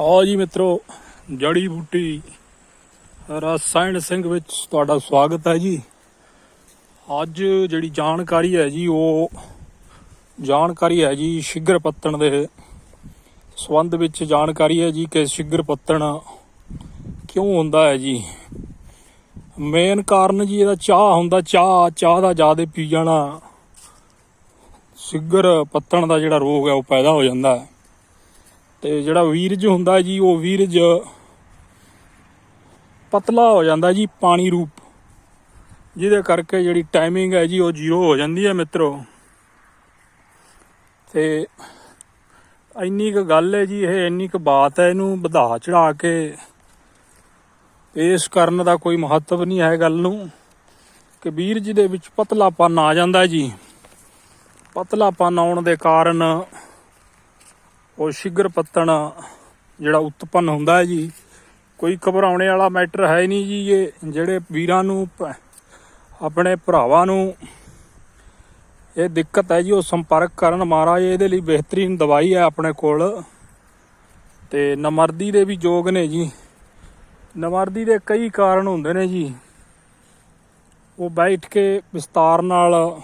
ਆਓ ਜੀ ਮਿੱਤਰੋ, ਜੜੀ ਬੂਟੀ ਰਸਾਇਣ ਸਿੰਘ ਵਿੱਚ ਤੁਹਾਡਾ ਸਵਾਗਤ ਹੈ ਜੀ। ਅੱਜ ਜਿਹੜੀ ਜਾਣਕਾਰੀ ਹੈ ਜੀ, ਉਹ ਜਾਣਕਾਰੀ ਹੈ ਜੀ ਸ਼ਿਗਰ ਪੱਤਣ ਦੇ ਸੰਬੰਧ ਵਿੱਚ ਜਾਣਕਾਰੀ ਹੈ ਜੀ ਕਿ ਸ਼ਿਗਰ ਪੱਤਣ ਕਿਉਂ ਹੁੰਦਾ ਹੈ ਜੀ। ਮੇਨ ਕਾਰਨ ਜੀ ਇਹਦਾ ਚਾਹ ਹੁੰਦਾ, ਚਾਹ ਚਾਹ ਦਾ ਜ਼ਿਆਦਾ ਪੀ ਜਾਣਾ। ਸ਼ਿਗਰ ਪੱਤਣ ਦਾ ਜਿਹੜਾ ਰੋਗ ਹੈ, ਉਹ ਪੈਦਾ ਹੋ ਜਾਂਦਾ ਹੈ। ਤੇ ਜਿਹੜਾ ਵੀਰਜ ਹੁੰਦਾ ਜੀ, ਉਹ ਵੀਰਜ ਪਤਲਾ ਹੋ ਜਾਂਦਾ ਜੀ, ਪਾਣੀ ਰੂਪ। ਜਿਹਦੇ ਕਰਕੇ ਜਿਹੜੀ ਟਾਈਮਿੰਗ ਹੈ ਜੀ, ਉਹ ਜ਼ੀਰੋ ਹੋ ਜਾਂਦੀ ਹੈ ਮਿੱਤਰੋ। ਤੇ ਇੰਨੀ ਕੁ ਗੱਲ ਹੈ ਜੀ, ਇਹ ਇੰਨੀ ਕੁ ਬਾਤ ਹੈ, ਇਹਨੂੰ ਵਧਾ ਚੜਾ ਕੇ ਪੇਸ਼ ਕਰਨ ਦਾ ਕੋਈ ਮਹੱਤਵ ਨਹੀਂ ਹੈ ਗੱਲ ਨੂੰ। ਕਿ ਵੀਰਜ ਦੇ ਵਿੱਚ ਪਤਲਾਪਨ ਆ ਜਾਂਦਾ ਜੀ। ਪਤਲਾਪਨ ਆਉਣ ਦੇ ਕਾਰਨ ਉਹ ਸ਼ਿਗਰ ਪੱਤਣ ਜਿਹੜਾ ਉਤਪੰਨ ਹੁੰਦਾ ਹੈ ਜੀ, ਕੋਈ ਘਬਰਾਉਣੇ ਵਾਲਾ ਮੈਟਰ ਹੈ ਨਹੀਂ ਜੀ ਇਹ, ਜਿਹੜੇ ਵੀਰਾਂ ਨੂੰ ਪ- ਆਪਣੇ ਭਰਾਵਾਂ ਨੂੰ ਇਹ ਦਿੱਕਤ ਹੈ ਜੀ, ਉਹ ਸੰਪਰਕ ਕਰਨ ਮਹਾਰਾਜ, ਇਹਦੇ ਲਈ ਬਿਹਤਰੀਨ ਦਵਾਈ ਹੈ ਆਪਣੇ ਕੋਲ। ਤੇ ਨਮਰਦੀ ਦੇ ਵੀ ਯੋਗ ਨੇ ਜੀ। ਨਮਰਦੀ ਦੇ ਕਈ ਕਾਰਨ ਹੁੰਦੇ ਨੇ ਜੀ। ਉਹ ਬੈਠ ਕੇ ਵਿਸਤਾਰ ਨਾਲ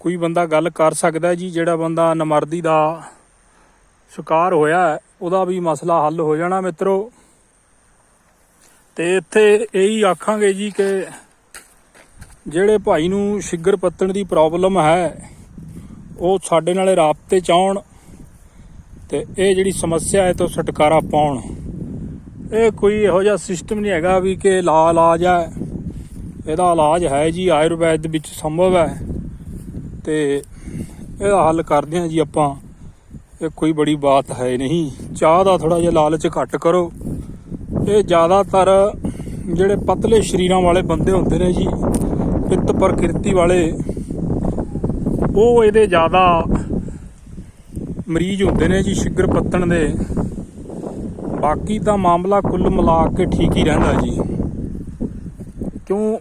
ਕੋਈ ਬੰਦਾ ਗੱਲ ਕਰ ਸਕਦਾ ਜੀ, ਜਿਹੜਾ ਬੰਦਾ ਨਮਰਦੀ ਦਾ ਸ਼ਿਕਾਰ ਹੋਇਆ ਉਹਦਾ ਵੀ ਮਸਲਾ ਹੱਲ ਹੋ ਜਾਣਾ ਮਿੱਤਰੋ। ਤੇ ਇੱਥੇ ਇਹੀ ਆਖਾਂਗੇ ਜੀ ਕਿ ਜਿਹੜੇ ਭਾਈ ਨੂੰ ਸ਼ਿਗਰ ਪੱਤਣ ਦੀ ਪ੍ਰੋਬਲਮ ਹੈ, ਉਹ ਸਾਡੇ ਨਾਲ ਰਾਬਤੇ ਚ ਆਉਣ ਤੇ ਇਹ ਜਿਹੜੀ ਸਮੱਸਿਆ ਹੈ ਤੋਂ ਛੁਟਕਾਰਾ ਪਾਉਣ। ਇਹ ਕੋਈ ਇਹੋ ਜਿਹਾ ਸਿਸਟਮ ਨਹੀਂ ਹੈਗਾ ਵੀ ਕਿ ਲਾ ਇਲਾਜ ਹੈ ਇਹਦਾ ਇਲਾਜ ਹੈ ਜੀ, ਆਯੁਰਵੈਦ ਦੇ ਵਿੱਚ ਸੰਭਵ ਹੈ। ਤੇ ਇਹਦਾ ਹੱਲ ਕਰਦੇ ਹਾਂ ਜੀ ਆਪਾਂ। ਇਹ ਕੋਈ ਬੜੀ ਬਾਤ ਹੈ ਨਹੀਂ। ਚਾਹ ਦਾ ਥੋੜਾ ਜਿਹਾ ਲਾਲਚ ਘੱਟ ਕਰੋ। ਇਹ ਜ਼ਿਆਦਾਤਰ ਜਿਹੜੇ ਪਤਲੇ ਸ਼ਰੀਰਾਂ ਵਾਲੇ ਬੰਦੇ ਹੁੰਦੇ ਨੇ ਜੀ, ਪਿੱਤ ਪ੍ਰਕਿਰਤੀ ਵਾਲੇ, ਉਹ ਇਹਦੇ ਜ਼ਿਆਦਾ ਮਰੀਜ਼ ਹੁੰਦੇ ਨੇ ਜੀ ਸ਼ਿਗਰ ਪੱਤਣ ਦੇ। ਬਾਕੀ ਤਾਂ ਮਾਮਲਾ ਕੁੱਲ ਮਿਲਾ ਕੇ ਠੀਕ ਹੀ ਰਹਿੰਦਾ ਜੀ। ਕਿਉਂ?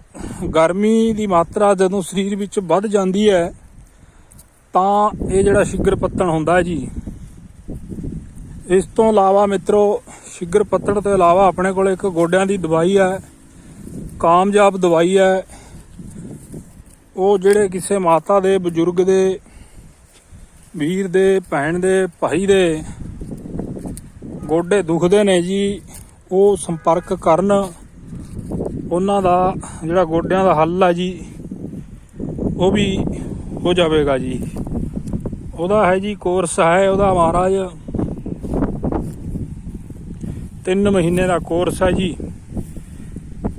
ਗਰਮੀ ਦੀ ਮਾਤਰਾ ਜਦੋਂ ਸਰੀਰ ਵਿੱਚ ਵੱਧ ਜਾਂਦੀ ਹੈ, ਤਾਂ ਇਹ ਜਿਹੜਾ ਸ਼ਿਗਰ ਪੱਤਣ ਹੁੰਦਾ ਜੀ ਇਸ ਤੋਂ ਇਲਾਵਾ ਮਿੱਤਰੋ, ਸ਼ਿਗਰ ਪੱਤਣ ਤੋਂ ਇਲਾਵਾ ਆਪਣੇ ਕੋਲ ਇੱਕ ਗੋਡਿਆਂ ਦੀ ਦਵਾਈ ਹੈ, ਕਾਮਯਾਬ ਦਵਾਈ ਹੈ। ਉਹ ਜਿਹੜੇ ਕਿਸੇ ਮਾਤਾ ਦੇ, ਬਜ਼ੁਰਗ ਦੇ, ਵੀਰ ਦੇ, ਭੈਣ ਦੇ, ਭਾਈ ਦੇ ਗੋਡੇ ਦੁਖਦੇ ਨੇ ਜੀ, ਉਹ ਸੰਪਰਕ ਕਰਨ, ਉਹਨਾਂ ਦਾ ਜਿਹੜਾ ਗੋਡਿਆਂ ਦਾ ਹੱਲ ਹੈ ਜੀ, ਉਹ ਵੀ ਹੋ ਜਾਵੇਗਾ ਜੀ। ਉਹਦਾ ਹੈ ਜੀ ਕੋਰਸ ਹੈ ਉਹਦਾ ਮਹਾਰਾਜ। 3 ਮਹੀਨੇ ਦਾ ਕੋਰਸ ਹੈ ਜੀ।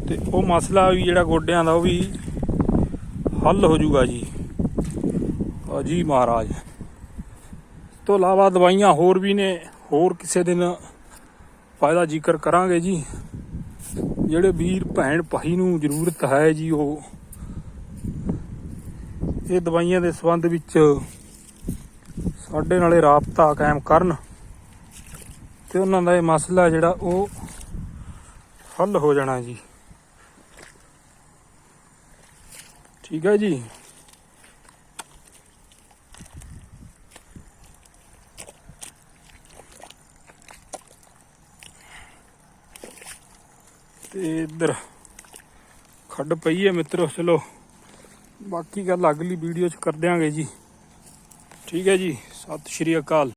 ਤੇ ਉਹ ਮਸਲਾ ਵੀ ਜਿਹੜਾ ਗੋਡਿਆਂ ਦਾ ਉਹ ਵੀ ਹੱਲ ਹੋ ਜਾਊਗਾ ਜੀ। ਆ ਜੀ ਮਹਾਰਾਜ। ਇਸ ਤੋਂ ਇਲਾਵਾ ਦਵਾਈਆਂ ਹੋਰ ਵੀ ਨੇ, ਹੋਰ ਕਿਸੇ ਦਿਨ ਫਾਇਦਾ ਜ਼ਿਕਰ ਕਰਾਂਗੇ ਜੀ। ਜਿਹੜੇ ਵੀਰ ਭੈਣ ਭਾਈ ਨੂੰ ਜ਼ਰੂਰਤ ਹੈ ਜੀ ਉਹ। ਇਹ ਦਵਾਈਆਂ ਦੇ ਸੰਬੰਧ ਵਿੱਚ ਸਾਡੇ ਨਾਲੇ ਰਾਬਤਾ ਕਾਇਮ ਕਰਨ ਤੇ ਉਹਨਾਂ ਦਾ ਇਹ ਮਸਲਾ ਜਿਹੜਾ ਉਹ ਹੱਲ ਹੋ ਜਾਣਾ ਜੀ। ਠੀਕ ਹੈ ਜੀ। ਤੇ ਇੱਧਰ ਖੱਡ ਪਈ ਹੈ ਮਿੱਤਰੋ, ਚਲੋ ਬਾਕੀ ਗੱਲ ਅਗਲੀ ਵੀਡੀਓ ਚ ਕਰ ਦਿਆਂਗੇ ਜੀ। ਠੀਕ ਹੈ ਜੀ। ਸਤਿ ਸ਼੍ਰੀ ਅਕਾਲ।